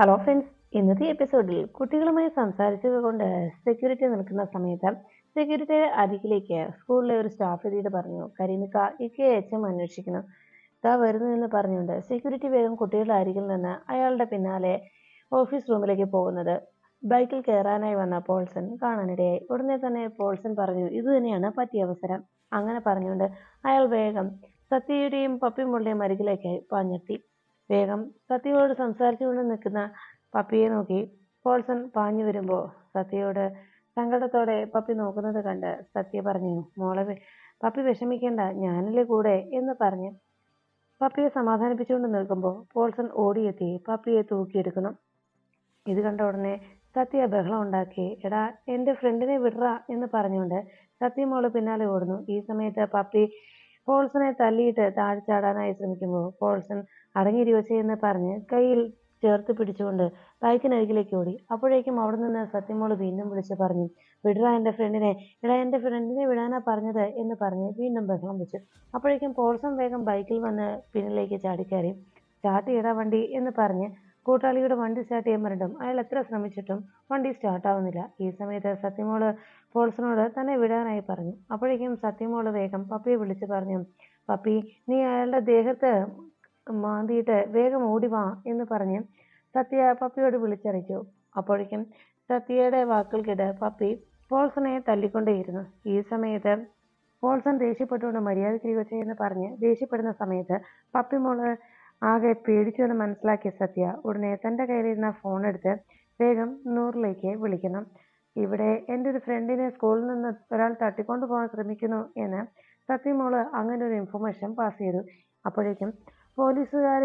Hello friends ഇന്നത്തെ എപ്പിസോഡിൽ കുട്ടികളുമായി സംസാരിച്ചത് കൊണ്ട് സെക്യൂരിറ്റി നിൽക്കുന്ന സമയത്ത് സെക്യൂരിറ്റിയുടെ അരികിലേക്ക് സ്കൂളിലെ ഒരു സ്റ്റാഫ് എത്തിയിട്ട് പറഞ്ഞു കരീമിക്ക ഇക്കെ എച്ചും അന്വേഷിക്കണം ഇതാ വരുന്നു എന്ന് പറഞ്ഞുകൊണ്ട് സെക്യൂരിറ്റി വേഗം കുട്ടികളുടെ അരികിൽ നിന്ന് അയാളുടെ പിന്നാലെ ഓഫീസ് റൂമിലേക്ക് പോകുന്നത്. ബൈക്കിൽ കയറാനായി വന്ന പോൾസൺ കാണാനിടയായി. ഉടനെ തന്നെ പോൾസൺ പറഞ്ഞു ഇതുതന്നെയാണ് പറ്റിയ അവസരം. അങ്ങനെ പറഞ്ഞുകൊണ്ട് അയാൾ വേഗം സത്യയുടെയും പപ്പിമുള്ളിയും അരികിലേക്ക് പാഞ്ഞെത്തി. വേഗം സത്യയോട് സംസാരിച്ചുകൊണ്ട് നിൽക്കുന്ന പപ്പിയെ നോക്കി പോൾസൺ പാഞ്ഞു വരുമ്പോൾ സത്യയോട് സങ്കടത്തോടെ പപ്പി നോക്കുന്നത് കണ്ട് സത്യ പറഞ്ഞു മോളെ പപ്പി വിഷമിക്കേണ്ട ഞാനല്ലേ കൂടെ? എന്ന് പറഞ്ഞ് പപ്പിയെ സമാധാനിപ്പിച്ചുകൊണ്ട് നിൽക്കുമ്പോൾ പോൾസൺ ഓടിയെത്തി പപ്പിയെ തൂക്കിയെടുക്കണം ഇത് കണ്ട ഉടനെ സത്യ ബഹളം ഉണ്ടാക്കി എടാ എന്റെ ഫ്രണ്ടിനെ വിടറ എന്ന് പറഞ്ഞുകൊണ്ട് സത്യ മോൾ പിന്നാലെ ഓടുന്നു. ഈ സമയത്ത് പപ്പി പോൾസനെ തല്ലിയിട്ട് താഴെ ചാടാനായി ശ്രമിക്കുമ്പോൾ പോൾസൺ അടങ്ങിയിരിക്കുക ചെയ്യുന്ന പറഞ്ഞ് കയ്യിൽ ചേർത്ത് പിടിച്ചുകൊണ്ട് ബൈക്കിനരികിലേക്ക് ഓടി. അപ്പോഴേക്കും അവിടെ നിന്ന് സത്യമോൾ വീണ്ടും വിളിച്ച് പറഞ്ഞു വിടറ എന്റെ ഫ്രണ്ടിനെ എടാ എന്റെ ഫ്രണ്ടിനെ വിടാനാ പറഞ്ഞത് എന്ന് പറഞ്ഞ് വീണ്ടും ബഹളം വെച്ചു. അപ്പോഴേക്കും പോൾസൺ വേഗം ബൈക്കിൽ വന്ന് പിന്നിലേക്ക് ചാടിക്കയറി. സ്റ്റാർട്ട് വണ്ടി എന്ന് പറഞ്ഞ് കൂട്ടാളിയുടെ വണ്ടി സ്റ്റാർട്ട് ചെയ്യാൻ പറഞ്ഞിട്ടും അയാൾ എത്ര ശ്രമിച്ചിട്ടും വണ്ടി സ്റ്റാർട്ട് ആവുന്നില്ല. ഈ സമയത്ത് സത്യമോൾ പോൾസനോട് തന്നെ വിടാനായി പറഞ്ഞു. അപ്പോഴേക്കും സത്യമോൾ വേഗം പപ്പിയെ വിളിച്ച് പറഞ്ഞു പപ്പി നീ അയാളുടെ ദേഹത്ത് മാന്തിയിട്ട് വേഗം ഓടി വാ എന്ന് പറഞ്ഞ് സത്യ പപ്പിയോട് വിളിച്ചറിയിച്ചു. അപ്പോഴേക്കും സത്യയുടെ വാക്കുകൾ കേട്ട് പപ്പി പോൾസനെ തല്ലിക്കൊണ്ടേയിരുന്നു. ഈ സമയത്ത് പോൾസൺ ദേഷ്യപ്പെട്ടുകൊണ്ട് മര്യാദയ്ക്ക് എന്ന് പറഞ്ഞ് ദേഷ്യപ്പെടുന്ന സമയത്ത് പപ്പി മോൾ ആകെ പേടിച്ചു എന്ന് മനസ്സിലാക്കിയ സത്യ ഉടനെ തന്റെ കയ്യിലിരുന്ന ഫോൺ എടുത്ത് വേഗം നൂറിലേക്ക് വിളിക്കുന്നു. ഇവിടെ എന്റെ ഒരു ഫ്രണ്ടിനെ സ്കൂളിൽ നിന്ന് ഒരാൾ തട്ടിക്കൊണ്ടു പോകാൻ ശ്രമിക്കുന്നു എന്ന് സത്യമോൾ അങ്ങനെ ഒരു ഇൻഫർമേഷൻ പാസ് ചെയ്തു. അപ്പോഴേക്കും പോലീസുകാർ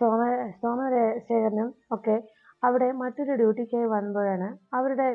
സോമ സോമരശേഖരനും ഒക്കെ അവിടെ മറ്റൊരു ഡ്യൂട്ടിക്കായി വന്നപ്പോഴാണ് അവരുടെ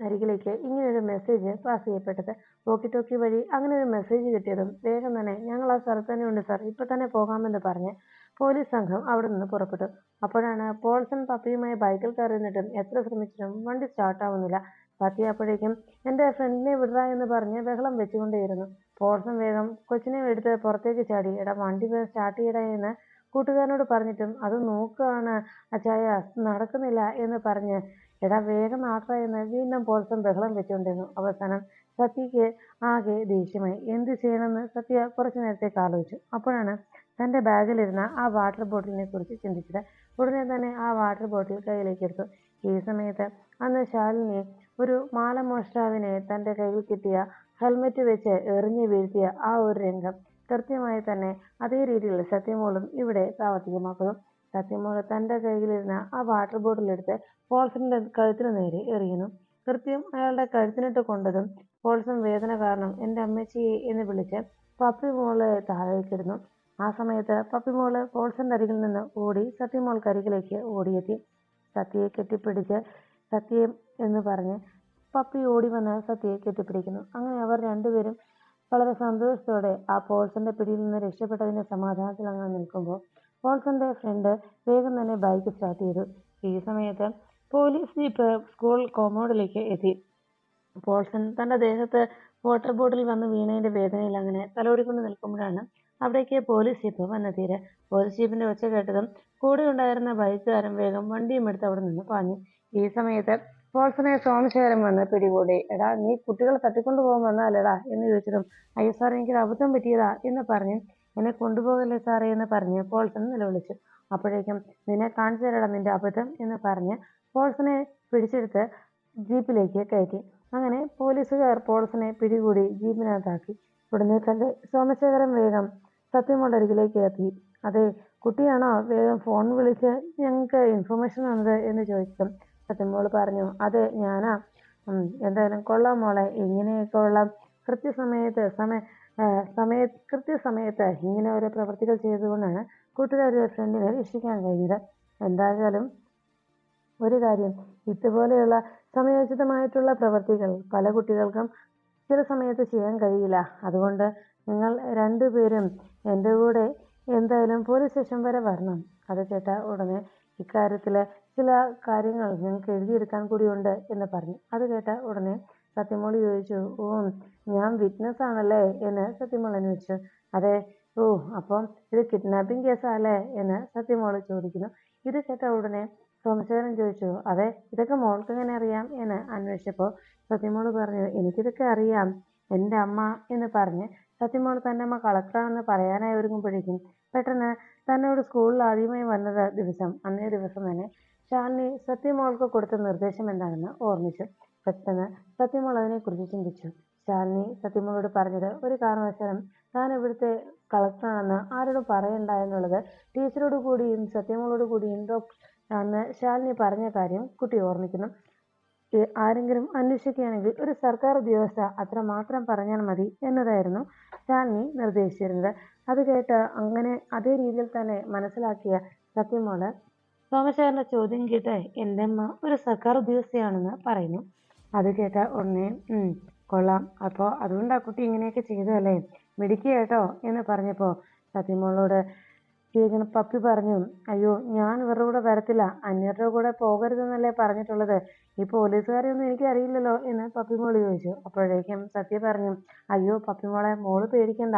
അരികിലേക്ക് ഇങ്ങനൊരു മെസ്സേജ് പാസ് ചെയ്യപ്പെട്ടത്. വോക്കി ടോക്കി വഴി അങ്ങനെ ഒരു മെസ്സേജ് കിട്ടിയതും വേഗം തന്നെ ഞങ്ങൾ ആ സ്ഥലത്ത് തന്നെ ഉണ്ട് സാർ ഇപ്പം തന്നെ പോകാമെന്ന് പറഞ്ഞ് പോലീസ് സംഘം അവിടെ നിന്ന് പുറപ്പെട്ടു. അപ്പോഴാണ് പോൾസൺ പപ്പിയുമായി ബൈക്കിൽ കയറിന്നിട്ടും എത്ര ശ്രമിച്ചിട്ടും വണ്ടി സ്റ്റാർട്ടാവുന്നില്ല പത്തി അപ്പോഴേക്കും എന്റെ ഫ്രണ്ടിനെ വിടുക എന്ന് പറഞ്ഞ് ബഹളം വെച്ചുകൊണ്ടേയിരുന്നു. പോൾസൺ വേഗം കൊച്ചിനെ എടുത്ത് പുറത്തേക്ക് ചാടി. എടാ വണ്ടി സ്റ്റാർട്ട് ചെയ്യടാ എന്ന് കൂട്ടുകാരനോട് പറഞ്ഞിട്ടും അത് നോക്കുകയാണ് അച്ചായ നടക്കുന്നില്ല എന്ന് പറഞ്ഞ് എടാ വേഗം എന്ന് വീണ്ടും പോൾസൺ ബഹളം വെച്ചുകൊണ്ടിരുന്നു അവസാനം സത്യയ്ക്ക് ആകെ ദേഷ്യമായി. എന്ത് ചെയ്യണമെന്ന് സത്യ കുറച്ചു നേരത്തേക്ക് ആലോചിച്ചു. അപ്പോഴാണ് തന്റെ ബാഗിലിരുന്ന ആ വാട്ടർ ബോട്ടിലിനെ കുറിച്ച് ചിന്തിച്ചത്. ഉടനെ തന്നെ ആ വാട്ടർ ബോട്ടിൽ കയ്യിലേക്ക് എടുത്തു. ഈ സമയത്ത് അന്ന് ശാലിനി ഒരു മാല മോഷ്ടാവിനെ തന്റെ കയ്യിൽ കിട്ടിയ ഹെൽമെറ്റ് വെച്ച് എറിഞ്ഞു വീഴ്ത്തിയ ആ ഒരു രംഗം കൃത്യമായി തന്നെ അതേ രീതിയിൽ സത്യമോളും ഇവിടെ പ്രാവർത്തികമാക്കുന്നു. സത്യമോൾ തന്റെ കയ്യിലിരുന്ന ആ വാട്ടർ ബോട്ടിൽ എടുത്ത് പോൾസന്റെ കഴുത്തിന് നേരെ എറിയുന്നു. കൃത്യം അയാളുടെ കഴുത്തിനിട്ട് കൊണ്ടതും പോൾസൺ വേദന കാരണം എന്റെ അമ്മച്ചിയെ എന്ന് വിളിച്ച് പപ്പി മോൾ താഴേക്കിടുന്നു ആ സമയത്ത് പപ്പി മോൾ പോൾസന്റെ അരികിൽ നിന്ന് ഓടി സത്യമോൾ അരികിലേക്ക് ഓടിയെത്തി. സത്യയെ കെട്ടിപ്പിടിച്ച് സത്യം എന്ന് പറഞ്ഞ് പപ്പി ഓടി വന്ന് സത്യയെ കെട്ടിപ്പിടിക്കുന്നു. അങ്ങനെ അവർ രണ്ടുപേരും വളരെ സന്തോഷത്തോടെ ആ പോൾസന്റെ പിടിയിൽ നിന്ന് രക്ഷപ്പെട്ടതിന്റെ സമാധാനത്തിൽ അങ്ങനെ നിൽക്കുമ്പോൾ പോൾസന്റെ ഫ്രണ്ട് വേഗം തന്നെ ബൈക്ക് സ്റ്റാർട്ട് ചെയ്തു. ഈ സമയത്ത് പോലീസ് ജീപ്പ് സ്കൂൾ കോമോഡിലേക്ക് എത്തി. പോൾസൺ തന്റെ ദേഹത്ത് വാട്ടർ ബോട്ടിൽ വന്ന് വീണതിന്റെ വേദനയിൽ അങ്ങനെ തലോടിക്കൊണ്ട് നിൽക്കുമ്പോഴാണ് അവിടേക്ക് പോലീസ് ജീപ്പ് വന്നെത്തിയത്. പോലീസ് ജീപ്പിന്റെ ഒച്ച കേട്ടതും കൂടെ ഉണ്ടായിരുന്ന ബൈക്കുകാരൻ വേഗം വണ്ടിയും എടുത്ത് അവിടെ നിന്ന് പാഞ്ഞു. ഈ സമയത്ത് പോൾസനെ സോമശേഖരൻ വന്ന് പിടികൂടി. എടാ നീ കുട്ടികളെ തട്ടിക്കൊണ്ടു പോകാൻ എന്ന് ചോദിച്ചതും അയ്യോ സാർ എനിക്കൊരു അബദ്ധം പറ്റിയതാ എന്ന് പറഞ്ഞ് എന്നെ കൊണ്ടുപോകല്ലേ സാറേ എന്ന് പറഞ്ഞ് പോൾസൺ നിലവിളിച്ചു. അപ്പോഴേക്കും നിന്നെ കാണിച്ചു തരടാ നിന്റെ അബദ്ധം എന്ന് പറഞ്ഞ് പോൾസനെ പിടിച്ചെടുത്ത് ജീപ്പിലേക്ക് കയറ്റി. അങ്ങനെ പോലീസുകാർ പോൾസനെ പിടികൂടി ജീപ്പിനകത്താക്കി. ഉടനെ തന്നെ സോമശേഖരൻ വേഗം സത്യമുള്ള അരികിലേക്ക് എത്തി. അതെ കുട്ടിയാണോ? വേഗം ഫോൺ വിളിച്ച് ഞങ്ങൾക്ക് ഇൻഫർമേഷൻ തന്നത് എന്ന് ചോദിച്ചതും സത്യമോൾ പറഞ്ഞു. അതെ ഞാനാ. എന്തായാലും കൊള്ളാം മോളെ. ഇങ്ങനെയൊക്കെ ഉള്ള കൃത്യസമയത്ത് സമയ സമയ കൃത്യസമയത്ത് ഇങ്ങനെ ഓരോ പ്രവർത്തികൾ ചെയ്തുകൊണ്ടാണ് കൂട്ടുകാരുടെ ഫ്രണ്ടിനെ രക്ഷിക്കാൻ കഴിഞ്ഞത് എന്തായാലും ഒരു കാര്യം ഇതുപോലെയുള്ള സമയോചിതമായിട്ടുള്ള പ്രവർത്തികൾ പല കുട്ടികൾക്കും ചില സമയത്ത് ചെയ്യാൻ കഴിയില്ല. അതുകൊണ്ട് നിങ്ങൾ രണ്ടുപേരും എന്റെ കൂടെ എന്തായാലും പോലീസ് സ്റ്റേഷൻ വരെ വരണം. അത് കേട്ട ഉടനെ ഇക്കാര്യത്തിൽ ചില കാര്യങ്ങൾ ഞങ്ങൾക്ക് എഴുതിയെടുക്കാൻ കൂടിയുണ്ട് എന്ന് പറഞ്ഞു. അത് കേട്ട ഉടനെ സത്യമോളി ചോദിച്ചു ഓ ഞാൻ വിറ്റ്നസ് ആണല്ലേ? എന്ന് സത്യമോൾ അന്വേഷിച്ചു അതെ. ഓ അപ്പം ഇത് കിഡ്നാപ്പിംഗ് കേസാല്ലേ? എന്ന് സത്യമോൾ ചോദിക്കുന്നു. ഇത് കേട്ട ഉടനെ സോമശേഖരൻ ചോദിച്ചു അതെ ഇതൊക്കെ മോൾക്ക് എങ്ങനെ അറിയാം? എന്ന് അന്വേഷിച്ചപ്പോൾ സത്യമോൾ പറഞ്ഞു എനിക്കിതൊക്കെ അറിയാം എന്റെ അമ്മ എന്ന് പറഞ്ഞ് സത്യമോൾ തന്റെ അമ്മ കളക്ടറാണെന്ന് പറയാനായി ഒരുങ്ങുമ്പോഴേക്കും പെട്ടെന്ന് തന്നോട് സ്കൂളിൽ ആദ്യമായി വന്നത് ദിവസം അന്നേ ദിവസം തന്നെ ഷാനി സത്യമോൾക്ക് കൊടുത്ത നിർദ്ദേശം എന്താണെന്ന് ഓർമ്മിച്ചു. പെട്ടെന്ന് സത്യമോൾ ചിന്തിച്ചു. ശാലിനി സത്യമോളോട് പറഞ്ഞത് ഒരു കാരണവശാലും താൻ ഇവിടുത്തെ കളക്ടറാണെന്ന് ആരോടും പറയണ്ട എന്നുള്ളത് ടീച്ചറോട് കൂടിയും സത്യമോളോട് കൂടിയും അന്ന് ശാലിനി പറഞ്ഞ കാര്യം കുട്ടി ഓർമ്മിക്കുന്നു. ആരെങ്കിലും അന്വേഷിക്കുകയാണെങ്കിൽ ഒരു സർക്കാർ ഉദ്യോഗസ്ഥ അത്ര മാത്രം പറഞ്ഞാൽ മതി എന്നതായിരുന്നു ശാലിനി നിർദ്ദേശിച്ചിരുന്നത്. അത് കേട്ട് അങ്ങനെ അതേ രീതിയിൽ തന്നെ മനസ്സിലാക്കിയ സത്യമോൾ സോമശേഖരന്റെ ചോദ്യം കേട്ട് എന്റെ അമ്മ ഒരു സർക്കാർ ഉദ്യോഗസ്ഥയാണെന്ന് പറയുന്നു. അത് കേട്ട ഉടനെ കൊള്ളാം. അപ്പോൾ ആ കുട്ടി ഇങ്ങനെയൊക്കെ ചെയ്തതല്ലേ? മിടുക്കി കേട്ടോ എന്ന് പറഞ്ഞപ്പോൾ സത്യമോളോട് ഇങ്ങനെ പപ്പി പറഞ്ഞു അയ്യോ ഞാൻ ഇവരുടെ കൂടെ വരത്തില്ല. അന്യരുടെ കൂടെ പോകരുതെന്നല്ലേ പറഞ്ഞിട്ടുള്ളത്. ഈ പോലീസുകാരെ ഒന്നും എനിക്ക് അറിയില്ലല്ലോ എന്ന് പപ്പിമോൾ ചോദിച്ചു. അപ്പോഴേക്കും സത്യ പറഞ്ഞു അയ്യോ പപ്പിമോളെ മോൾ പേടിക്കണ്ട.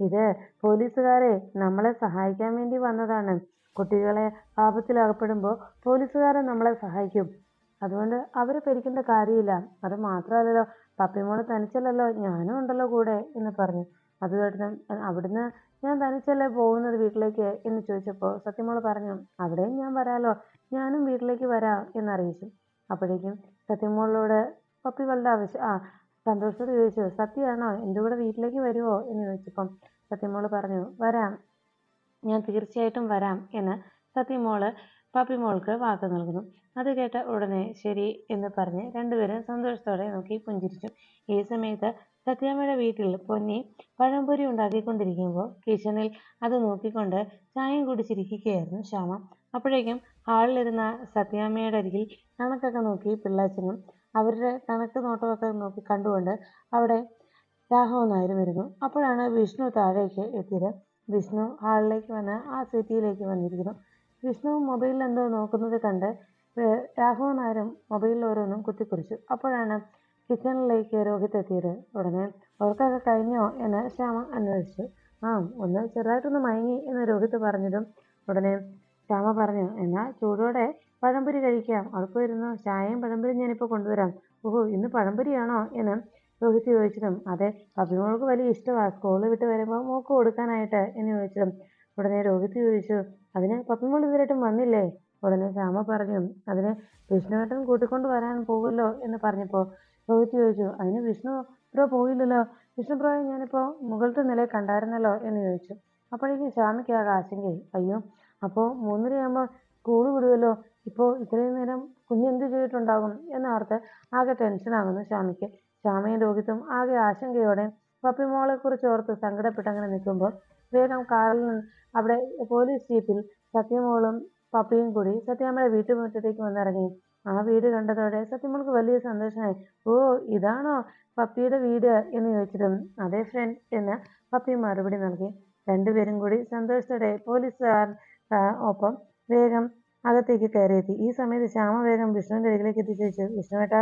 ഇത് പോലീസുകാരെ നമ്മളെ സഹായിക്കാൻ വേണ്ടി വന്നതാണ്. കുട്ടികളെ ആപത്തിലകപ്പെടുമ്പോൾ പോലീസുകാരെ നമ്മളെ സഹായിക്കും. അതുകൊണ്ട് അവരെ പേടിക്കേണ്ട കാര്യമില്ല. അത് മാത്രമല്ലല്ലോ പപ്പിമോൾ തനിച്ചല്ലല്ലോ ഞാനും ഉണ്ടല്ലോ കൂടെ എന്ന് പറഞ്ഞു. അത് കേട്ടിട്ട് അവിടുന്ന് ഞാൻ തനിച്ചല്ലേ പോകുന്നത് വീട്ടിലേക്ക് എന്ന് ചോദിച്ചപ്പോൾ സത്യമോൾ പറഞ്ഞു അവിടെയും ഞാൻ വരാലോ ഞാനും വീട്ടിലേക്ക് വരാം എന്നറിയിച്ചു അപ്പോഴേക്കും സത്യമോളോട് പപ്പി വളരെ ആവശ്യം ആ സന്തോഷത്തോട് ചോദിച്ചു സത്യമാണോ എന്റെ കൂടെ വീട്ടിലേക്ക് വരുമോ എന്ന് ചോദിച്ചപ്പം സത്യമോൾ പറഞ്ഞു വരാം ഞാൻ തീർച്ചയായിട്ടും വരാം എന്ന് സത്യമോൾ പപ്പിമോൾക്ക് വാക്ക് നൽകുന്നു. അത് കേട്ട ഉടനെ ശരി എന്ന് പറഞ്ഞ് രണ്ടുപേരും സന്തോഷത്തോടെ നോക്കി പുഞ്ചിരിച്ചു. ഈ സമയത്ത് സത്യാമ്മയുടെ വീട്ടിൽ പൊന്നി പഴംപൊരി ഉണ്ടാക്കിക്കൊണ്ടിരിക്കുമ്പോൾ കിച്ചണിൽ അത് നോക്കിക്കൊണ്ട് ചായയും കുടിച്ചിരിക്കുകയായിരുന്നു ശ്യാമ. അപ്പോഴേക്കും ഹാളിലിരുന്ന സത്യാമ്മയുടെ അരികിൽ കണക്കൊക്കെ നോക്കി പിള്ളാച്ചനും അവരുടെ കണക്ക് നോട്ടമൊക്കെ നോക്കി കണ്ടുകൊണ്ട് അവിടെ രാഘവൻ നായർ വരുന്നു. അപ്പോഴാണ് വിഷ്ണു താഴേക്ക് എത്തിയത്. വിഷ്ണു ഹാളിലേക്ക് വന്ന് ആ സിറ്റിയിലേക്ക് വന്നിരിക്കുന്നു. വിഷ്ണു മൊബൈലിൽ എന്തോ നോക്കുന്നത് കണ്ട് രാഘവൻ നായരും മൊബൈലിൽ ഓരോന്നും കുത്തിക്കുറിച്ചു. അപ്പോഴാണ് കിച്ചണിലേക്ക് രോഹിത് എത്തിയത്. ഉടനെ അവർക്കൊക്കെ കഴിഞ്ഞോ എന്ന് ശ്യാമ അന്വേഷിച്ചു. ആ ഒന്ന് ചെറുതായിട്ടൊന്ന് മയങ്ങി എന്ന് രോഹിത് പറഞ്ഞതും ഉടനെ ശ്യാമ പറഞ്ഞു എന്നാൽ ചൂടോടെ പഴംപൊരി കഴിക്കാം. അവിടെ പോയിരുന്നു ചായയും പഴംപൊരിയും ഞാനിപ്പോൾ കൊണ്ടുവരാം. ഓഹോ ഇന്ന് പഴംപൊരിയാണോ? എന്ന് രോഹിത് ചോദിച്ചതും അതെ പപ്പിമോൾക്ക് വലിയ ഇഷ്ടമാണ് സ്കൂളിൽ വിട്ട് വരുമ്പോൾ മോക്ക് കൊടുക്കാനായിട്ട് എന്ന് ചോദിച്ചതും ഉടനെ രോഹിത് ചോദിച്ചു അതിന് പപ്പിമോൾ ഇതുവരെയായിട്ടും വന്നില്ലേ? ഉടനെ ശ്യാമ പറഞ്ഞു അതിന് വിഷ്ണുവേട്ടൻ കൂട്ടിക്കൊണ്ട് വരാൻ പോകുമല്ലോ എന്ന് പറഞ്ഞപ്പോൾ രോഹിത് ചോദിച്ചു അതിന് വിഷ്ണു ബ്രോ പോയില്ലല്ലോ? വിഷ്ണു ബ്രോയെ ഞാനിപ്പോൾ മുകളിലത്തെ നിലയിൽ കണ്ടായിരുന്നല്ലോ എന്ന് ചോദിച്ചു. അപ്പോഴേക്കും ശ്യാമയ്ക്ക് ആകെ ആശങ്കയായി. അയ്യോ അപ്പോൾ മൂന്നരയാകുമ്പോൾ സ്കൂൾ വിടുമല്ലോ ഇപ്പോൾ ഇത്രയും നേരം കുഞ്ഞെന്ത് ചെയ്തിട്ടുണ്ടാകും എന്നോർത്ത് ആകെ ടെൻഷനാകുന്നു ശ്യാമയ്ക്ക്. ശ്യാമയും രോഹിത്തും ആകെ ആശങ്കയോടെ പപ്പിമോളെ കുറിച്ച് ഓർത്ത് സങ്കടപ്പെട്ടങ്ങനെ നിൽക്കുമ്പോൾ വേഗം കാറിൽ അവിടെ പോലീസ് ജീപ്പിൽ സത്യമോളും പപ്പിയും കൂടി സത്യാമ്മയുടെ വീട്ടുമുറ്റത്തേക്ക് വന്നിറങ്ങി. ആ വീട് കണ്ടതോടെ സത്യമോൾക്ക് വലിയ സന്തോഷമായി. ഓ ഇതാണോ പപ്പിയുടെ വീട്? എന്ന് ചോദിച്ചിട്ടും അതേ ഫ്രണ്ട് എന്ന് പപ്പി മറുപടി നൽകി. രണ്ടുപേരും കൂടി സന്തോഷത്തോടെ പോലീസുകാർ ഒപ്പം വേഗം അകത്തേക്ക് കയറിയെത്തി. ഈ സമയത്ത് ശ്യാമ വേഗം വിഷ്ണുവിന്റെ അരികിലേക്ക് എത്തി ചോദിച്ചു വിഷ്ണുവേട്ടാ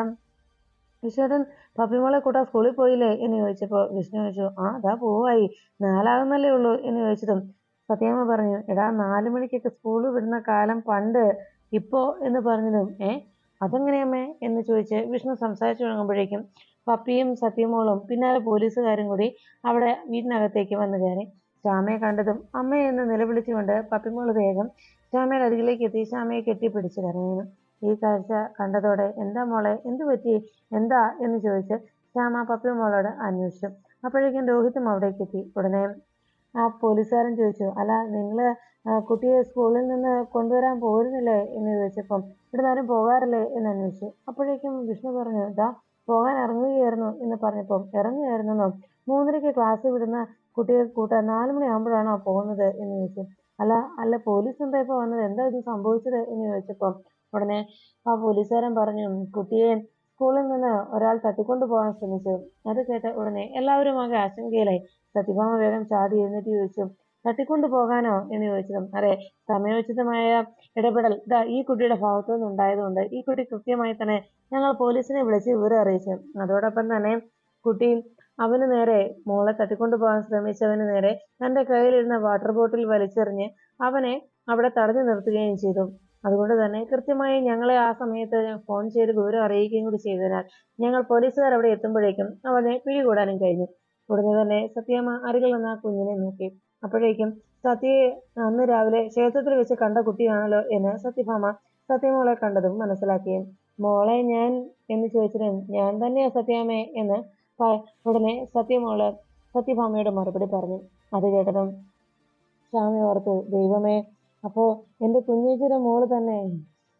വിഷ്ണുവേട്ടൻ പപ്പിമോളെ കൂട്ടാൻ സ്കൂളിൽ പോയില്ലേ? എന്ന് ചോദിച്ചപ്പോൾ വിഷ്ണു ചോദിച്ചു ആ അതാ പോവായി. നാലാകുന്നല്ലേ ഉള്ളൂ എന്ന് ചോദിച്ചതും സത്യാമ്മ പറഞ്ഞു എടാ നാലു മണിക്കൊക്കെ സ്കൂളിൽ വിടുന്ന കാലം പണ്ട് ഇപ്പോ എന്ന് പറഞ്ഞതും ഏ അതെങ്ങനെയമ്മേ എന്ന് ചോദിച്ച് വിഷ്ണു സംസാരിച്ചു തുടങ്ങുമ്പോഴേക്കും പപ്പിയും സത്യമോളും പിന്നാലെ പോലീസുകാരും കൂടി അവിടെ വീടിനകത്തേക്ക് വന്നു കയറി. ശ്യാമയെ കണ്ടതും അമ്മയെന്ന് നിലവിളിച്ചുകൊണ്ട് പപ്പിമോൾ വേഗം ശ്യാമയുടെ അരികിലേക്ക് എത്തി ശ്യാമയെ കെട്ടിപ്പിടിച്ച് കരയുന്നു. ഈ കാഴ്ച കണ്ടതോടെ എന്താ മോളെ? എന്തു പറ്റി? എന്താ? എന്ന് ചോദിച്ച് ശ്യാമ പപ്പി മോളോട് അന്വേഷിച്ചു. അപ്പോഴേക്കും രോഹിത്തും അവിടേക്ക് എത്തി. ഉടനെ ആ പോലീസുകാരൻ ചോദിച്ചു. അല്ല നിങ്ങൾ കുട്ടിയെ സ്കൂളിൽ നിന്ന് കൊണ്ടുവരാൻ പോരുന്നില്ലേ? എന്ന് ചോദിച്ചപ്പം ഇവിടെ ആരും പോകാറില്ലേ? എന്ന് അന്വേഷിച്ചു. അപ്പോഴേക്കും വിഷ്ണു പറഞ്ഞു ഇതാ പോകാൻ ഇറങ്ങുകയായിരുന്നു എന്ന് പറഞ്ഞപ്പം ഇറങ്ങുകയായിരുന്നെന്നോ മൂന്നരയ്ക്ക് ക്ലാസ് വിടുന്ന കുട്ടിയെ കൂട്ടാൻ നാല് മണിയാകുമ്പോഴാണോ പോകുന്നത്? എന്ന് ചോദിച്ചു. അല്ല അല്ല പോലീസ് എന്താ ഇപ്പൊ വന്നത്? എന്താ ഇത് സംഭവിച്ചത്? എന്ന് ചോദിച്ചപ്പം ഉടനെ ആ പോലീസുകാരൻ പറഞ്ഞു കുട്ടിയെ സ്കൂളിൽ നിന്ന് ഒരാൾ തട്ടിക്കൊണ്ടു പോകാൻ ശ്രമിച്ചു. അത് കേട്ട ഉടനെ എല്ലാവരും ആകെ ആശങ്കയിലായി. സത്യഭാമ വേഗം ചാടി എഴുന്നേറ്റ് ചോദിച്ചു തട്ടിക്കൊണ്ടു പോകാനോ? എന്ന് ചോദിച്ചതും അതെ സമയോചിതമായ ഇടപെടൽ. ഇതാ ഈ കുട്ടിയുടെ ഭാഗത്തു നിന്നുണ്ടായതുകൊണ്ട് ഈ കുട്ടി കൃത്യമായി തന്നെ ഞങ്ങൾ പോലീസിനെ വിളിച്ച് വിവരം അറിയിച്ചു. അതോടൊപ്പം തന്നെ കുട്ടി അവന് നേരെ മോളെ തട്ടിക്കൊണ്ടു പോകാൻ ശ്രമിച്ചവന് നേരെ തന്റെ കയ്യിലിരുന്ന വാട്ടർ ബോട്ടിൽ വലിച്ചെറിഞ്ഞ് അവനെ അവിടെ തടഞ്ഞു നിർത്തുകയും ചെയ്തു. അതുകൊണ്ട് തന്നെ കൃത്യമായി ഞങ്ങളെ ആ സമയത്ത് ഫോൺ ചെയ്ത് വിവരം അറിയിക്കുകയും കൂടി ചെയ്തതിനാൽ ഞങ്ങൾ പോലീസുകാർ അവിടെ എത്തുമ്പോഴേക്കും അവനെ പിടികൂടാനും കഴിഞ്ഞു. ഉടനെ തന്നെ സത്യമ്മ അരികിൽ നിന്ന് ആ കുഞ്ഞിനെ നോക്കി. അപ്പോഴേക്കും സത്യയെ അന്ന് രാവിലെ ക്ഷേത്രത്തിൽ വെച്ച് കണ്ട കുട്ടിയാണല്ലോ എന്ന് സത്യഭാമ സത്യമോളെ കണ്ടതും മനസ്സിലാക്കിയും മോളെ ഞാൻ എന്ന് ചോദിച്ചിട്ട് ഞാൻ തന്നെയാ സത്യാമ്മേ എന്ന് ഉടനെ സത്യമോൾ സത്യഭാമയോട് മറുപടി പറഞ്ഞു. അത് കേട്ടതും ശ്യാമി ഓർത്തു ദൈവമേ അപ്പോ എന്റെ കുഞ്ഞേച്ചിയുടെ മോൾ തന്നെ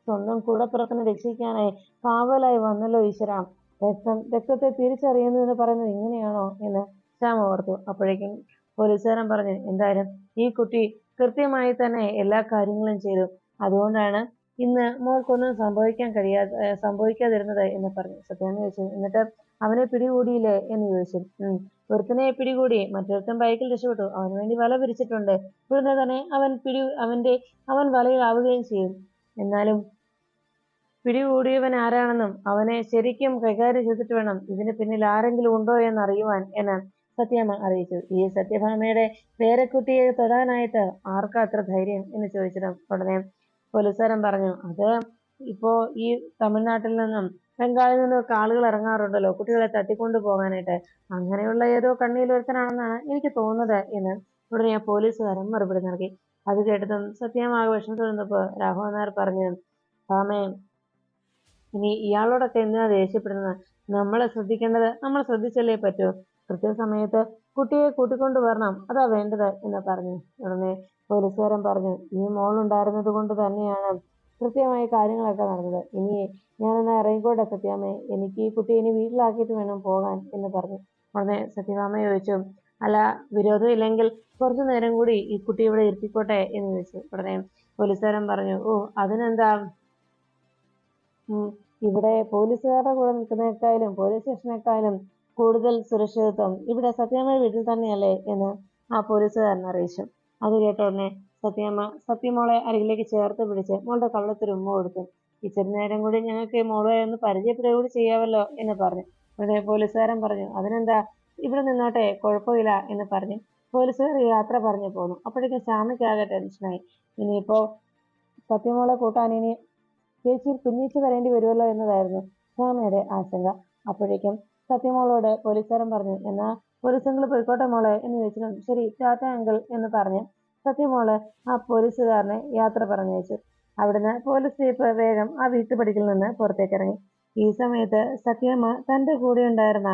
സ്വന്തം കൂടപ്പിറപ്പിനെ രക്ഷിക്കാനായി കാവലായി വന്നല്ലോ ഈശ്വര. രക്തം രക്തത്തെ തിരിച്ചറിയുന്നു എന്ന് പറയുന്നത് ഇങ്ങനെയാണോ എന്ന് ശ്യാമ ഓർത്തു. അപ്പോഴേക്കും പോലീസുകാരൻ പറഞ്ഞു എന്തായാലും ഈ കുട്ടി കൃത്യമായി തന്നെ എല്ലാ കാര്യങ്ങളും ചെയ്തു. അതുകൊണ്ടാണ് ഇന്ന് മോൾക്കൊന്നും സംഭവിക്കാൻ കഴിയാതെ ഏർ സംഭവിക്കാതിരുന്നത് എന്ന് പറഞ്ഞു. സത്യാന്ന് ചോദിച്ചു. എന്നിട്ട് അവനെ പിടികൂടിയില്ലേ എന്ന് ചോദിച്ചു. ഒരുത്തനെ പിടികൂടി മറ്റൊരുത്തൻ ബൈക്കിൽ രക്ഷപ്പെട്ടു. അവന് വേണ്ടി വല പിരിച്ചിട്ടുണ്ട് ഉടനെ തന്നെ അവൻ പിടി അവന്റെ അവൻ വലയിലാവുകയും ചെയ്യും. എന്നാലും പിടികൂടിയവൻ ആരാണെന്നും അവനെ ശരിക്കും കൈകാര്യം ചെയ്തിട്ട് വേണം. ഇതിന് പിന്നിൽ ആരെങ്കിലും ഉണ്ടോ എന്ന് അറിയുവാൻ എന്ന് സത്യമ്മ അറിയിച്ചു. ഈ സത്യഭാമയുടെ പേരക്കുട്ടിയെ തൊടാനായിട്ട് ആർക്കാ അത്ര ധൈര്യം എന്ന് ചോദിച്ചിട്ട് ഉടനെ പോലീസുകാരൻ പറഞ്ഞു അത് ഇപ്പോ ഈ തമിഴ്നാട്ടിൽ നിന്നും ബംഗാളിൽ നിന്നും ഒക്കെ ആളുകൾ ഇറങ്ങാറുണ്ടല്ലോ കുട്ടികളെ തട്ടിക്കൊണ്ടു പോകാനായിട്ട്. അങ്ങനെയുള്ള ഏതോ കണ്ണിയിലൊരുത്തനാണെന്നാണ് എനിക്ക് തോന്നുന്നത് എന്ന് ഉടനെ ആ പോലീസുകാരൻ മറുപടി നൽകി. അത് കേട്ടതും സത്യമാകെ വിഷമം തോന്നുന്നപ്പോ രാഘവൻ നായർ പറഞ്ഞു ആമേ ഇനി ഇയാളോടൊക്കെ എന്തിനാ ദേഷ്യപ്പെടുന്നത്? നമ്മളെ ശ്രദ്ധിക്കേണ്ടത് നമ്മൾ ശ്രദ്ധിച്ചല്ലേ പറ്റൂ. കൃത്യസമയത്ത് കുട്ടിയെ കൂട്ടിക്കൊണ്ടു വരണം അതാ വേണ്ടത് എന്ന് പറഞ്ഞു. ഉടനെ പോലീസുകാരൻ പറഞ്ഞു ഈ മോൾ ഉണ്ടായിരുന്നത് കൊണ്ട് തന്നെയാണ് കൃത്യമായ കാര്യങ്ങളൊക്കെ നടന്നത്. ഇനി ഞാനെന്നാ ഇറങ്ങിക്കോട്ടെ സത്യാമ്മേ. എനിക്ക് ഈ കുട്ടിയെ ഇനി വീട്ടിലാക്കിയിട്ട് വേണം പോകാൻ എന്ന് പറഞ്ഞു. ഉടനെ സത്യഭാമ ചോദിച്ചു അല്ല വിരോധം ഇല്ലെങ്കിൽ കുറച്ചു നേരം കൂടി ഈ കുട്ടി ഇവിടെ ഇരുത്തിക്കോട്ടെ എന്ന് ചോദിച്ചു. ഉടനെ പോലീസുകാരൻ പറഞ്ഞു ഓ അതിനെന്താ? ഇവിടെ പോലീസുകാരുടെ കൂടെ നിൽക്കുന്നതിനേക്കാളും പോലീസ് സ്റ്റേഷനേക്കാളും കൂടുതൽ സുരക്ഷിതത്വം ഇവിടെ സത്യമ്മയുടെ വീട്ടിൽ തന്നെയല്ലേ? എന്ന് ആ പോലീസുകാരൻ അറിയിച്ചു. അത് കേട്ട ഉടനെ സത്യമ്മ സത്യമോളെ അരികിലേക്ക് ചേർത്ത് പിടിച്ച് മോളുടെ കള്ളത്തിൽ ഉമ്മ കൊടുത്തു. ഇച്ചിരി നേരം കൂടി ഞങ്ങൾക്ക് മോളെ ഒന്ന് പരിചയപ്പെടുക കൂടി ചെയ്യാമല്ലോ എന്ന് പറഞ്ഞു. ഉടനെ പോലീസുകാരൻ പറഞ്ഞു അതിനെന്താ? ഇവിടെ നിന്നോട്ടെ കുഴപ്പമില്ല എന്ന് പറഞ്ഞു. പോലീസുകാർ യാത്ര പറഞ്ഞു പോന്നു. അപ്പോഴേക്കും ശ്യാമയ്ക്കാകെ ടെൻഷനായി ഇനിയിപ്പോ സത്യമോളെ കൂട്ടാൻ ഇനി ചേച്ചി പിന്നീച്ച് വരേണ്ടി വരുമല്ലോ എന്നതായിരുന്നു ശ്യാമയുടെ ആശങ്ക. അപ്പോഴേക്കും സത്യമോളോട് പോലീസുകാരൻ പറഞ്ഞു എന്നാ പോലീസ് അങ്കിൾ പോയിക്കോട്ടെ മോളെ എന്ന് ചോദിച്ചിട്ടും ശരി ടാറ്റ അങ്കിൾ എന്ന് പറഞ്ഞ്. സത്യമോൾ ആ പോലീസുകാരനെ യാത്ര പറഞ്ഞയച്ചു അവിടുന്ന് പോലീസ് ജീപ്പ് വേഗം ആ വീട്ടുപടിക്കൽ നിന്ന് പുറത്തേക്ക് ഇറങ്ങി ഈ സമയത്ത് സത്യമ്മ തന്റെ കൂടെ ഉണ്ടായിരുന്ന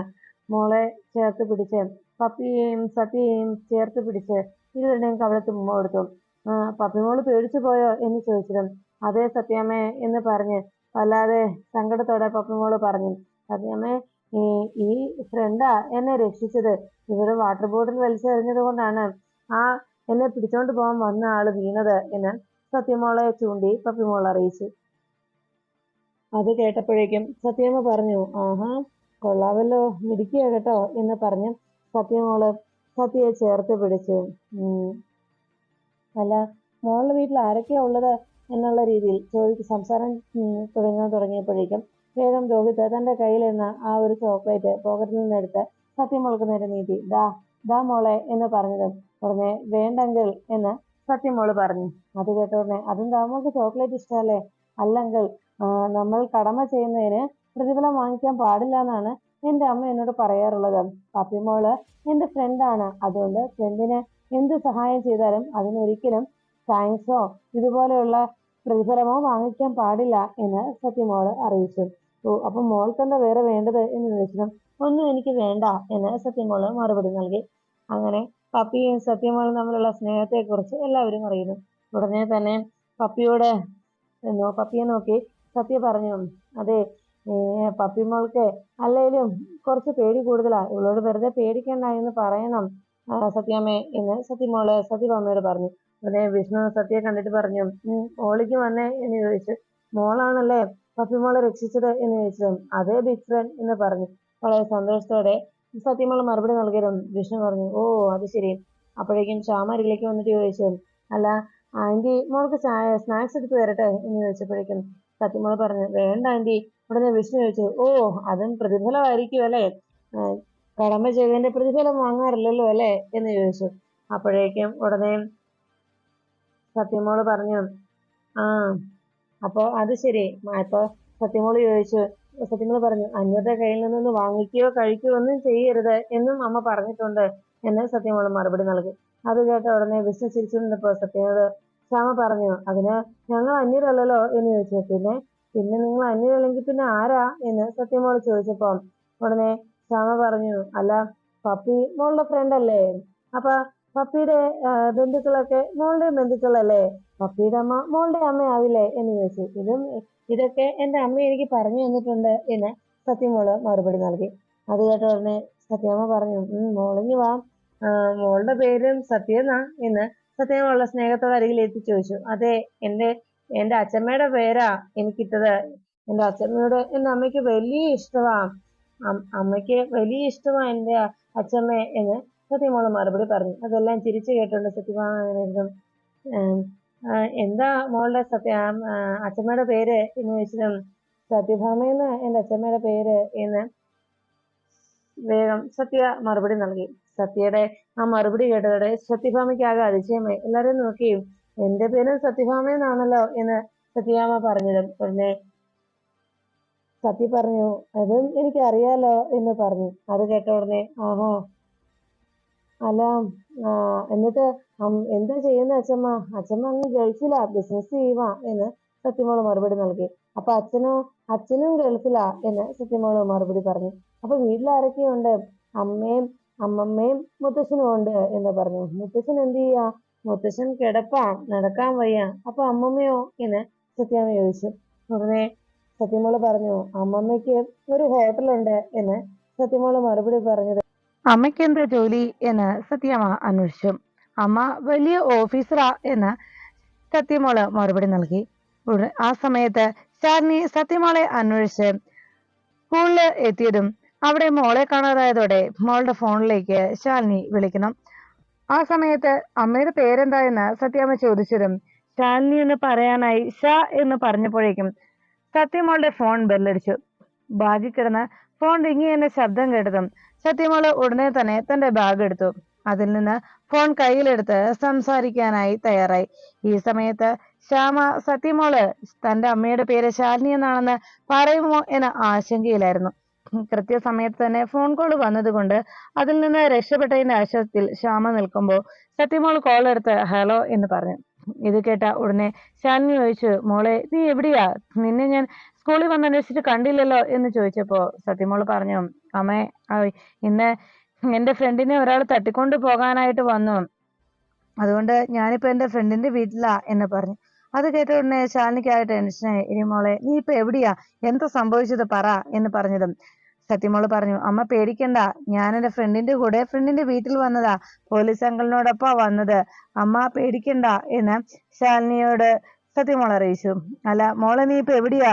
മോളെ ചേർത്ത് പിടിച്ച് പപ്പിയെയും സത്യയെയും ചേർത്ത് പിടിച്ച് ഇരുവരുടെയും കവളത്ത് ഉമ്മ കൊടുത്തു. പപ്പി പപ്പിമോൾ പേടിച്ചു പോയോ? എന്ന് ചോദിച്ചതും അതേ സത്യാമ്മേ എന്ന് പറഞ്ഞ് വല്ലാതെ സങ്കടത്തോടെ പപ്പിമോൾ പറഞ്ഞു. സത്യാമ്മേ ഈ ഈ ഫ്രണ്ടാ എന്നെ രക്ഷിച്ചത്. ഇവർ വാട്ടർ ബോട്ടിൽ വലിച്ചെറിഞ്ഞത് കൊണ്ടാണ്. ആ എന്നെ പിടിച്ചോണ്ട് പോകാൻ വന്ന ആൾ വീണത് എന്ന് സത്യമോളെ ചൂണ്ടി പപ്പിമോൾ അറിയിച്ചു. അത് കേട്ടപ്പോഴേക്കും സത്യമ്മ പറഞ്ഞു ആഹാ കൊള്ളാവല്ലോ മിടിക്കുക കേട്ടോ എന്ന് പറഞ്ഞ് സത്യമോൾ സത്യയെ ചേർത്ത് പിടിച്ചു. അല്ല മോളുടെ വീട്ടിൽ ആരൊക്കെയാ ഉള്ളത്? എന്നുള്ള രീതിയിൽ ചോദിച്ച് സംസാരം തുടങ്ങാൻ തുടങ്ങിയപ്പോഴേക്കും വേഗം രോഹിത് തന്റെ കയ്യിലിരുന്ന ആ ഒരു ചോക്ലേറ്റ് പോക്കറ്റിൽ നിന്നെടുത്ത് സത്യമോൾക്ക് നേരെ നീട്ടി. ദാ ദാ മോളെ എന്ന് പറഞ്ഞതും ഉടനെ വേണ്ടെങ്കിൽ എന്ന് സത്യമോൾ പറഞ്ഞു. അത് കേട്ട ഉടനെ അതെന്താ മോൾക്ക് ചോക്ലേറ്റ് ഇഷ്ടമല്ലേ? അല്ലെങ്കിൽ നമ്മൾ കടമ ചെയ്യുന്നതിന് പ്രതിഫലം വാങ്ങിക്കാൻ പാടില്ല എന്നാണ് എന്റെ അമ്മ എന്നോട് പറയാറുള്ളത്. പപ്പിമോൾ എന്റെ ഫ്രണ്ടാണ് അതുകൊണ്ട് ഫ്രണ്ടിന് എന്ത് സഹായം ചെയ്താലും അതിനൊരിക്കലും താങ്ക്സോ ഇതുപോലെയുള്ള പ്രതിഫലമോ വാങ്ങിക്കാൻ പാടില്ല എന്ന് സത്യമോൾ അറിയിച്ചു. ഓ അപ്പൊ മോൾക്കെന്താ വേറെ വേണ്ടത് എന്ന് ചോദിച്ചതും ഒന്നും എനിക്ക് വേണ്ട എന്ന് സത്യമോൾ മറുപടി നൽകി. അങ്ങനെ പപ്പിയും സത്യമോളും തമ്മിലുള്ള സ്നേഹത്തെക്കുറിച്ച് എല്ലാവരും അറിയുന്നു. ഉടനെ തന്നെ പപ്പിയോട് പപ്പിയെ നോക്കി സത്യ പറഞ്ഞു അതെ പപ്പി പപ്പിമോൾക്ക് അല്ലെങ്കിലും കുറച്ച് പേടി കൂടുതലാ. ഇവളോട് വെറുതെ പേടിക്കണ്ട എന്ന് പറയണം. സത്യാമ്മേ എന്ന് സത്യമോൾ സത്യഭാമയോട് പറഞ്ഞു. ഉടനെ വിഷ്ണു സത്യയെ കണ്ടിട്ട് പറഞ്ഞു ഓളിക്ക് വന്നേ എന്ന് ചോദിച്ചു. മോളാണല്ലേ സത്യമോളെ രക്ഷിച്ചത് എന്ന് ചോദിച്ചതും അതേ ബിഗ് എന്ന് പറഞ്ഞു. വളരെ സന്തോഷത്തോടെ സത്യമോൾ മറുപടി നൽകിയതും വിഷ്ണു പറഞ്ഞു ഓ അത് ശരി. അപ്പോഴേക്കും ശ്യാമ വന്നിട്ട് ചോദിച്ചു അല്ല ആന്റി മോൾക്ക് ചായ സ്നാക്സ് എടുത്ത് തരട്ടെ എന്ന് ചോദിച്ചപ്പോഴേക്കും സത്യമോൾ പറഞ്ഞു വേണ്ട ആന്റി ഉടനെ വിഷ്ണു ചോദിച്ചു ഓ അതും പ്രതിഫലമായിരിക്കും അല്ലേ കടമ ചെയ്തതിന്റെ പ്രതിഫലം വാങ്ങാറില്ലല്ലോ അല്ലേ? എന്ന് ചോദിച്ചു. അപ്പോഴേക്കും ഉടനെ സത്യമോൾ പറഞ്ഞു ആ അപ്പൊ അത് ശരി. മ- അപ്പൊ സത്യമോൾ ചോദിച്ചു സത്യമോൾ പറഞ്ഞു അന്യരുടെ കയ്യിൽ നിന്നൊന്ന് വാങ്ങിക്കുകയോ കഴിക്കുകയോ ഒന്നും ചെയ്യരുത് എന്നും അമ്മ പറഞ്ഞിട്ടുണ്ട് എന്ന് സത്യമോൾ മറുപടി നൽകി. അത് കേട്ട ഉടനെ ബിസിനസ് ചിരിച്ചുകൊണ്ടിരുന്നപ്പോ സത്യമോട് ശ്യാമ പറഞ്ഞു അതിന് ഞങ്ങൾ അന്യരല്ലല്ലോ എന്ന് ചോദിച്ചു. പിന്നെ പിന്നെ നിങ്ങൾ അന്യരല്ലെങ്കിൽ പിന്നെ ആരാ? എന്ന് സത്യമോൾ ചോദിച്ചപ്പോ ഉടനെ ശ്യാമ പറഞ്ഞു അല്ല പപ്പി മോളുടെ ഫ്രണ്ട് അല്ലേ? അപ്പൊ പപ്പിയുടെ ബന്ധുക്കളൊക്കെ മോളുടെ ബന്ധുക്കളല്ലേ? പപ്പിയുടെ അമ്മ മോളുടെ അമ്മയാവില്ലേ? എന്ന് ചോദിച്ചു. ഇതും ഇതൊക്കെ എന്റെ അമ്മ എനിക്ക് പറഞ്ഞു തന്നിട്ടുണ്ട് എന്ന് സത്യമോൾ മറുപടി നൽകി. അത് കേട്ട ഉടനെ സത്യമ്മ പറഞ്ഞു മോളിഞ്ഞു വാ. മോളുടെ പേരും സത്യന്നാ എന്ന് സത്യമോളുടെ സ്നേഹത്തോടെ അരികിൽ എത്തി ചോദിച്ചു. അതെ എന്റെ എന്റെ അച്ഛമ്മയുടെ പേരാ എനിക്കിട്ടത്. എന്റെ അച്ഛമ്മയോട് എന്റെ അമ്മയ്ക്ക് വലിയ ഇഷ്ടമാ അം- അമ്മയ്ക്ക് വലിയ ഇഷ്ടമാ എന്റെ അച്ഛമ്മ എന്ന് സത്യമോൾ മറുപടി പറഞ്ഞു. അതെല്ലാം ചിരിച്ചു കേട്ടുകൊണ്ട് സത്യഭാമ ആ, എന്താ മോളുടെ സത്യ അച്ഛമ്മയുടെ പേര് എന്ന് ചോദിച്ചതും സത്യഭാമയെന്ന് എന്റെ അച്ഛമ്മയുടെ പേര് എന്ന് വേഗം സത്യ മറുപടി നൽകി. സത്യയുടെ ആ മറുപടി കേട്ടതോടെ സത്യഭാമയ്ക്ക് ആകെ അതിശയമായി. എല്ലാവരും നോക്കി എന്റെ പേരും സത്യഭാമയെന്നാണല്ലോ എന്ന് സത്യഭാമ പറഞ്ഞതും. ഉടനെ സത്യ പറഞ്ഞു അതും എനിക്ക് അറിയാലോ എന്ന് പറഞ്ഞു. അത് കേട്ട ഉടനെ ആഹാ അല്ല എന്നിട്ട് എന്താ ചെയ്യുന്ന അച്ഛമ്മ അച്ഛമ്മ അങ്ങ് ഗൾഫിലാ ബിസിനസ് ചെയ്യുവാ എന്ന് സത്യമോൾ മറുപടി നൽകി. അപ്പൊ അച്ഛനോ അച്ഛനും ഗൾഫിലാ എന്ന് സത്യമോൾ മറുപടി പറഞ്ഞു. അപ്പൊ വീട്ടിൽ ആരൊക്കെയുണ്ട് അമ്മയും അമ്മമ്മയും മുത്തശ്ശനും ഉണ്ട് എന്ന് പറഞ്ഞു. മുത്തശ്ശൻ എന്ത് ചെയ്യാ? മുത്തശ്ശൻ കിടപ്പാ നടക്കാൻ വയ്യ. അപ്പൊ അമ്മമ്മയോ? എന്ന് സത്യാമ്മ ചോദിച്ചു. ഉടനെ സത്യമോൾ പറഞ്ഞു അമ്മമ്മയ്ക്ക് ഒരു ഹോട്ടലുണ്ട് എന്ന് സത്യമോൾ മറുപടി പറഞ്ഞത്. അമ്മയ്ക്ക് എന്താ ജോലി എന്ന് സത്യമ്മ അന്വേഷിച്ചു. അമ്മ വലിയ ഓഫീസറാ എന്ന് സത്യമോൾ മറുപടി നൽകി. ആ സമയത്ത് ശാലിനി സത്യമോളെ അന്വേഷിച്ച് സ്കൂളിൽ എത്തിയതും അവിടെ മോളെ കാണാതായതോടെ മോളുടെ ഫോണിലേക്ക് ശാലിനി വിളിക്കണം. ആ സമയത്ത് അമ്മയുടെ പേരെന്താ എന്ന് സത്യാമ്മ ചോദിച്ചതും ശാലിനി എന്ന് പറയാനായി ഷ എന്ന് പറഞ്ഞപ്പോഴേക്കും സത്യമോളുടെ ഫോൺ ബെല്ലടിച്ചു. ബാഗിൽ കിടന്ന് ഫോൺ റിങ് എന്ന ശബ്ദം കേട്ടതും സത്യമോൾ ഉടനെ തന്നെ തന്റെ ബാഗ് എടുത്തു. അതിൽ നിന്ന് ഫോൺ കയ്യിലെടുത്ത് സംസാരിക്കാനായി തയ്യാറായി. ഈ സമയത്ത് ശ്യാമ സത്യമോൾ തന്റെ അമ്മയുടെ പേര് ശാലിനി എന്നാണെന്ന് പറയുമോ? എന്ന ആശങ്കയിലായിരുന്നു. കൃത്യസമയത്ത് തന്നെ ഫോൺ കോൾ വന്നതുകൊണ്ട് അതിൽ നിന്ന് രക്ഷപ്പെട്ടതിന്റെ ആശ്വാസത്തിൽ ശ്യാമ നിൽക്കുമ്പോൾ സത്യമോൾ കോൾ എടുത്ത് ഹലോ എന്ന് പറഞ്ഞു. ഇത് കേട്ട ഉടനെ ശാലിനി ചോദിച്ചു മോളെ നീ എവിടെയാ? നിന്നെ ഞാൻ സ്കൂളിൽ വന്ന് അന്വേഷിച്ചിട്ട് കണ്ടില്ലല്ലോ? എന്ന് ചോദിച്ചപ്പോ സത്യമോൾ പറഞ്ഞു അമ്മേ ഇന്ന് എന്റെ ഫ്രണ്ടിനെ ഒരാൾ തട്ടിക്കൊണ്ട് പോകാനായിട്ട് വന്നു. അതുകൊണ്ട് ഞാനിപ്പോ എന്റെ ഫ്രണ്ടിന്റെ വീട്ടിലാ എന്ന് പറഞ്ഞു. അത് കേട്ട ഉടനെ ശാലിനിക്കായ ടെൻഷനായി ഇനി മോളെ നീ ഇപ്പൊ എവിടെയാ? എന്താ സംഭവിച്ചത് പറ എന്ന് പറഞ്ഞതും സത്യമോൾ പറഞ്ഞു അമ്മ പേടിക്കണ്ട ഞാൻ എന്റെ ഫ്രണ്ടിന്റെ കൂടെ ഫ്രണ്ടിന്റെ വീട്ടിൽ വന്നതാ പോലീസ് അങ്കിളിനോടൊപ്പാ വന്നത് അമ്മ പേടിക്കണ്ട എന്ന് ശാലിനിയോട് സത്യമോൾ അറിയിച്ചു. അല്ല മോളെ നീ ഇപ്പൊ എവിടെയാ?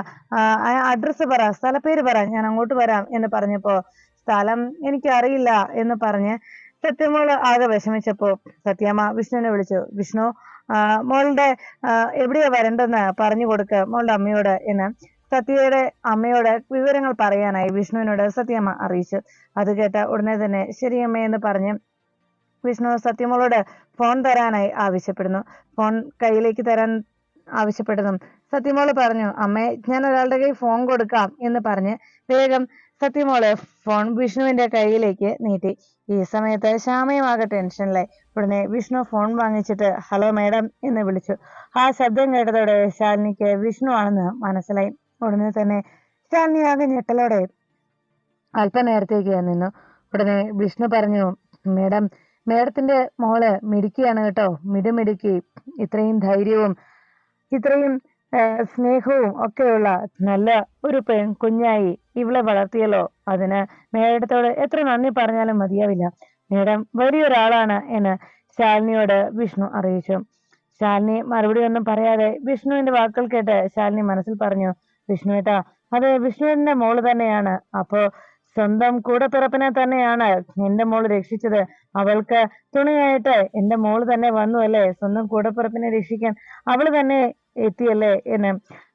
അഡ്രസ്സ് പറ സ്ഥലപ്പേര് പറ ഞാൻ അങ്ങോട്ട് വരാം എന്ന് പറഞ്ഞപ്പോ സ്ഥലം എനിക്കറിയില്ല എന്ന് പറഞ്ഞ് സത്യമോൾ ആകെ വിഷമിച്ചപ്പോ സത്യമ്മ വിഷ്ണുവിനെ വിളിച്ചു. വിഷ്ണു മോളുടെ എവിടെയാ വരണ്ടെന്ന് പറഞ്ഞു കൊടുക്ക മോളുടെ അമ്മയോട് എന്ന് സത്യയുടെ അമ്മയോട് വിവരങ്ങൾ പറയാനായി വിഷ്ണുവിനോട് സത്യമ്മ അറിയിച്ചു. അത് കേട്ട ഉടനെ തന്നെ ശരി അമ്മേ എന്ന് പറഞ്ഞ് വിഷ്ണു സത്യമോളോട് ഫോൺ തരാനായി ആവശ്യപ്പെടുന്നു. ഫോൺ കയ്യിലേക്ക് തരാൻ ആവശ്യപ്പെട്ടതും സത്യമോൾ പറഞ്ഞു അമ്മേ ഞാൻ ഒരാളുടെ കയ്യിൽ ഫോൺ കൊടുക്കാം എന്ന് പറഞ്ഞ് വേഗം സത്യമോൾ ഫോൺ വിഷ്ണുവിന്റെ കയ്യിലേക്ക് നീട്ടി. ഈ സമയത്ത് ശ്യാമയുമാകെ ടെൻഷനിലായി ഉടനെ വിഷ്ണു ഫോൺ വാങ്ങിച്ചിട്ട് ഹലോ മാഡം എന്ന് വിളിച്ചു. ആ ശബ്ദം കേട്ടതോടെ ശാലിനിക്ക് വിഷ്ണു ആണെന്ന് മനസ്സിലായി. ഉടനെ തന്നെ ശാലിനി ആകെ ഞെട്ടലോടെ അല്പനേരത്തേക്ക് നിന്നു. ഉടനെ വിഷ്ണു പറഞ്ഞു മേഡം മേഡത്തിന്റെ മോൾ മിടുക്കിയാണ് കേട്ടോ. മിടുമിടുക്കി ഇത്രയും ധൈര്യവും ഇത്രയും സ്നേഹവും ഒക്കെയുള്ള നല്ല ഒരു പെൺ കുഞ്ഞായി ഇവളെ വളർത്തിയല്ലോ. അതിന് മേഡത്തോട് എത്ര നന്ദി പറഞ്ഞാലും മതിയാവില്ല. മേഡം വലിയൊരാളാണ് എന്ന് ശാലിനിയോട് വിഷ്ണു അറിയിച്ചു. ശാലിനി മറുപടി ഒന്നും പറയാതെ വിഷ്ണുവിന്റെ വാക്കുകൾ കേട്ട് ശാലിനി മനസ്സിൽ പറഞ്ഞു വിഷ്ണു ഏട്ടാ. അത് വിഷ്ണുവിന്റെ മോൾ തന്നെയാണ്. അപ്പോ സ്വന്തം കൂടപ്പിറപ്പിനെ തന്നെയാണ് എന്റെ മോൾ രക്ഷിച്ചത്. അവൾക്ക് തുണയായിട്ട് എന്റെ മോൾ തന്നെ വന്നു അല്ലേ? സ്വന്തം കൂടപ്പിറപ്പിനെ രക്ഷിക്കാൻ അവൾ തന്നെ എത്തിയല്ലേ എന്ന്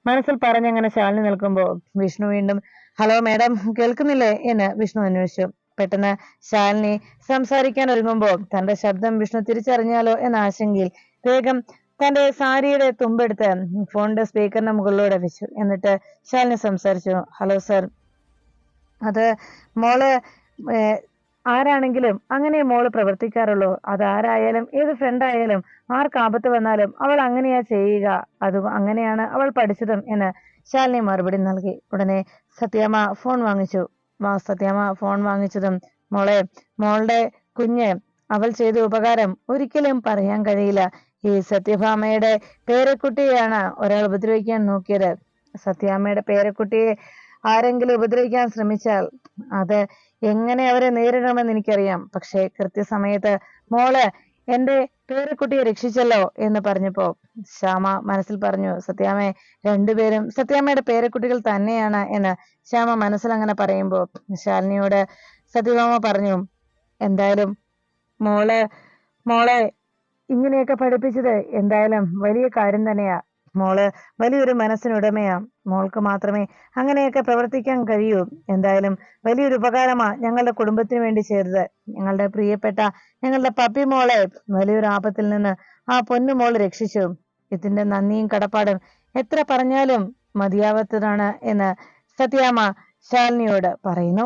മനസ്സിൽ പറഞ്ഞങ്ങനെ ശാലിനി നിൽക്കുമ്പോ വിഷ്ണു വീണ്ടും ഹലോ മാഡം കേൾക്കുന്നില്ലേ? എന്ന് വിഷ്ണു അന്വേഷിച്ചു. പെട്ടെന്ന് ശാലിനി സംസാരിക്കാൻ ഒരുങ്ങുമ്പോ തന്റെ ശബ്ദം വിഷ്ണു തിരിച്ചറിഞ്ഞാലോ എന്ന ആശങ്കയിൽ വേഗം തന്റെ സാരിയുടെ തുമ്പെടുത്ത് ഫോണിന്റെ സ്പീക്കറിന്റെ മുകളിലൂടെ വെച്ചു. എന്നിട്ട് ശാലിനി സംസാരിച്ചു ഹലോ സർ. അത് മോൾ ആരാണെങ്കിലും അങ്ങനെ മോൾ പ്രവർത്തിക്കാറുള്ളൂ. അത് ആരായാലും ഏത് ഫ്രണ്ട് ആയാലും ആർക്ക് ആപത്ത് വന്നാലും അവൾ അങ്ങനെയാ ചെയ്യുക. അത് അങ്ങനെയാണ് അവൾ പഠിച്ചതും എന്ന് ശാലിനി മറുപടി നൽകി. ഉടനെ സത്യാമ്മ ഫോൺ വാങ്ങിച്ചു. സത്യാമ്മ ഫോൺ വാങ്ങിച്ചതും മോളെ മോളുടെ കുഞ്ഞ് അവൾ ചെയ്ത ഉപകാരം ഒരിക്കലും പറയാൻ കഴിയില്ല. ഈ സത്യഭാമയുടെ പേരക്കുട്ടിയെയാണ് ഒരാൾ ഉപദ്രവിക്കാൻ നോക്കിയത്. സത്യാമ്മയുടെ പേരക്കുട്ടിയെ ആരെങ്കിലും ഉപദ്രവിക്കാൻ ശ്രമിച്ചാൽ അത് എങ്ങനെ അവരെ നേരിടണമെന്ന് എനിക്കറിയാം. പക്ഷേ കൃത്യസമയത്ത് മോൾ എന്റെ പേരക്കുട്ടിയെ രക്ഷിച്ചല്ലോ എന്ന് പറഞ്ഞപ്പോ ശ്യാമ മനസ്സിൽ പറഞ്ഞു സത്യാമ്മയെ രണ്ടുപേരും സത്യാമ്മയുടെ പേരക്കുട്ടികൾ തന്നെയാണ് എന്ന് ശ്യാമ മനസ്സിൽ അങ്ങനെ പറയുമ്പോ ശാലിനിയോട് സത്യഭാമ പറഞ്ഞു എന്തായാലും മോൾ മോളെ ഇങ്ങനെയൊക്കെ പഠിപ്പിച്ചത് എന്തായാലും വലിയ കാര്യം തന്നെയാ. മോൾ വലിയൊരു മനസ്സിനുടമയാ. മോൾക്ക് മാത്രമേ അങ്ങനെയൊക്കെ പ്രവർത്തിക്കാൻ കഴിയൂ. എന്തായാലും വലിയൊരു ഉപകാരമാ ഞങ്ങളുടെ കുടുംബത്തിന് വേണ്ടി ചെയ്തത്. ഞങ്ങളുടെ പ്രിയപ്പെട്ട ഞങ്ങളുടെ പപ്പി മോളെ വലിയൊരു ആപത്തിൽ നിന്ന് ആ പൊന്നു മോൾ രക്ഷിച്ചു. ഇതിന്റെ നന്ദിയും കടപ്പാടും എത്ര പറഞ്ഞാലും മതിയാവാത്തതാണ് എന്ന് സത്യാമ്മ ശാലിനിയോട് പറയുന്നു.